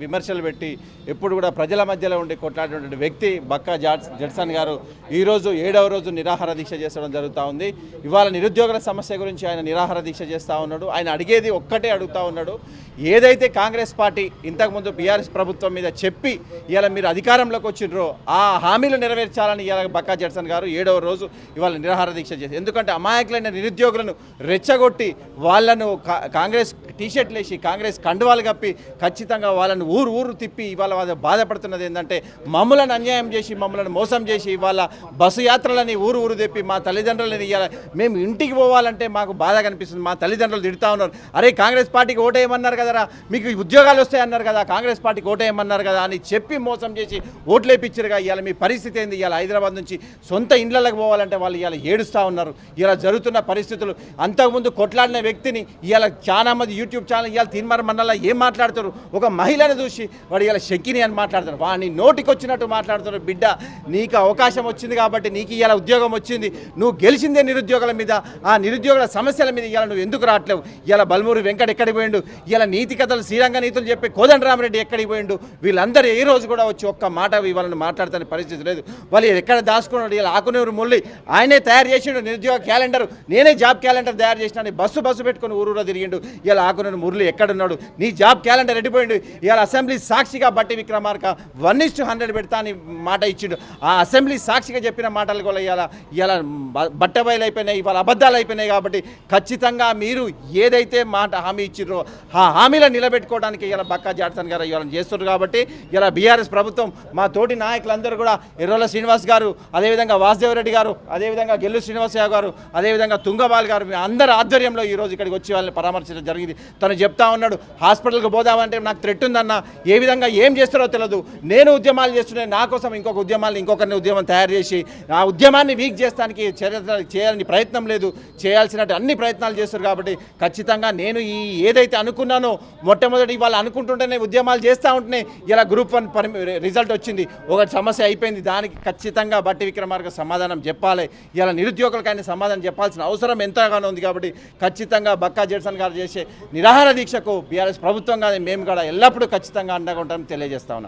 విమర్శలు పెట్టి ఎప్పుడు కూడా ప్రజల మధ్యలో ఉండి కొట్లాడినటువంటి వ్యక్తి బక్కా జాడ్స్ జడ్సన్ గారు ఈరోజు ఏడవ రోజు నిరాహార దీక్ష చేసడం జరుగుతూ ఉంది. ఇవాళ నిరుద్యోగుల సమస్య గురించి ఆయన నిరాహార దీక్ష చేస్తూ ఉన్నాడు. ఆయన అడిగేది ఒక్కటే అడుగుతూ ఉన్నాడు. ఏదైతే కాంగ్రెస్ పార్టీ ఇంతకుముందు బీఆర్ఎస్ ప్రభుత్వం మీద చెప్పి ఇవాళ మీరు అధికారంలోకి వచ్చిండ్రో ఆ హామీలు నెరవేర్చాలని ఇవాళ బక్కా జడ్సన్ గారు ఏడవ రోజు ఇవాళ నిరాహార దీక్ష చేసి ఎందుకంటే అమాయకులైన నిరుద్యోగులను రెచ్చగొట్టి వాళ్ళను కా- కాంగ్రెస్ టీషర్ట్లు వేసి కాంగ్రెస్ కండువాలు కప్పి ఖచ్చితంగా వాళ్ళను ఊరు ఊరు తిప్పి ఇవాళ వాళ్ళు బాధపడుతున్నది ఏంటంటే మమ్మలను అన్యాయం చేసి మమ్మల్ని మోసం చేసి ఇవాళ బస్సు యాత్రలని ఊరు ఊరు తెప్పి మా తల్లిదండ్రులని ఇవాళ మేము ఇంటికి పోవాలంటే మాకు బాధ కనిపిస్తుంది. మా తల్లిదండ్రులు తిడుతూ ఉన్నారు. అరే కాంగ్రెస్ పార్టీకి ఓటేయమన్నారు కదరా? మీకు ఉద్యోగాలు వస్తాయన్నారు కదా కాంగ్రెస్ పార్టీకి ఓటేయమన్నారు కదా అని చెప్పి మోసం చేసి ఓట్లేపిచ్చారుగా ఇవాళ మీ పరిస్థితి ఏంది? ఇవాళ హైదరాబాద్ నుంచి సొంత ఇండ్లకు పోవాలంటే వాళ్ళు ఇవాళ ఏడుస్తూ ఉన్నారు. ఇలా జరుగుతున్న పరిస్థితులు. అంతకుముందు కొట్లాడిన వ్యక్తిని ఇవాళ చాలా మంది యూట్యూబ్ ఛానల్ ఇవాళ తీన్మార్ మన్నలా ఏం మాట్లాడుతారు ఒక మహిళను చూసి వాడు ఇలా శంకిని అని మాట్లాడుతాడు. వాడిని నోటికి వచ్చినట్టు బిడ్డ నీకు అవకాశం వచ్చింది కాబట్టి నీకు ఇవాళ ఉద్యోగం వచ్చింది. నువ్వు గెలిచిందే నిరుద్యోగుల మీద. ఆ నిరుద్యోగుల సమస్యల మీద ఇవాళ నువ్వు ఎందుకు రావట్లేవు? ఇలా బల్మూరి వెంకట ఎక్కడికి పోయిండు? ఇలా నీతి కథలు శ్రీరంగ నీతులు చెప్పి కోదండరామరెడ్డి ఎక్కడికి పోయిండు? వీళ్ళందరూ ఏ రోజు కూడా వచ్చి ఒక్క మాట ఇవాళని మాట్లాడుతున్న పరిస్థితి లేదు. వాళ్ళు ఎక్కడ దాచుకున్నాడు? ఇలా ఆకునూరు మురళి ఆయనే తయారు చేసిండు నిరుద్యోగ క్యాలెండర్. నేనే జాబ్ క్యాలెండర్ తయారు చేసిన బస్సు బస్సు పెట్టుకుని ఊరూరా తిరిగిండు. ఇలా ఆకునూరు మురళి ఎక్కడున్నాడు? నీ జాబ్ క్యాలెండర్ ఎడిపోయిండు ఇవాళ అసెంబ్లీ సాక్షిగా బట్టి విక్రమార్క వన్ ఇస్ హండ్రెడ్ పెడతా అని మాట ఇచ్చిండు. ఆ అసెంబ్లీ సాక్షిగా చెప్పిన మాటలు కూడా ఇవాళ ఇవాళ బట్టబయలు అయిపోయినాయి ఇవాళ అబద్ధాలు అయిపోయినాయి కాబట్టి ఖచ్చితంగా మీరు ఏదైతే మాట హామీ ఇచ్చిర్రో ఆ హామీలను నిలబెట్టుకోవడానికి ఇలా బక్కా జాడ్సన్ గారు ఇవాళ చేస్తున్నారు కాబట్టి ఇలా బీఆర్ఎస్ ప్రభుత్వం మా తోటి నాయకులందరూ కూడా ఎర్రోల శ్రీనివాస్ గారు అదేవిధంగా వాసుదేవరెడ్డి గారు అదేవిధంగా గెల్లు శ్రీనివాసరావు గారు అదేవిధంగా తుంగబాల్ గారు మీ అందరి ఆధ్వర్యంలో ఈ రోజు ఇక్కడికి వచ్చి వాళ్ళని పరామర్శించడం జరిగింది. తను చెప్తా ఉన్నాడు హాస్పిటల్కి పోదామంటే నాకు థ్రెట్ ఉందన్న ఏ విధంగా ఏం చేస్తారో తెలియదు నేను ఉద్యమాలు చేస్తున్నాను నా కోసం ఇంకొక ఉద్యమాలు ఇంకొకరిని ఉద్యమం తయారు చేసి ఆ ఉద్యమాన్ని వీక్ చేస్తానికి చేయాలని ప్రయత్నం లేదు. చేయాల్సినట్టు అన్ని ప్రయత్నాలు చేస్తారు కాబట్టి ఖచ్చితంగా నేను ఈ ఏదైతే అనుకున్నానో మొట్టమొదటి వాళ్ళు అనుకుంటుంటేనే ఉద్యమాలు చేస్తూ ఉంటేనే ఇలా గ్రూప్ వన్ రిజల్ట్ వచ్చింది. ఒక సమస్య అయిపోయింది. దానికి ఖచ్చితంగా బట్టి విక్రమార్క సమాధానం చెప్పాలి. ఇలా నిరుద్యోగులకు సమాధానం చెప్పాల్సిన అవసరం ఎంతగానో ఉంది కాబట్టి ఖచ్చితంగా బక్కా జెడ్సన్ గారు చేసే నిరాహార దీక్షకు బీఆర్ఎస్ ప్రభుత్వం కానీ మేము కూడా ఎల్లప్పుడూ ఖచ్చితంగా అండగా ఉంటామని తెలియజేస్తా ఉన్నారు.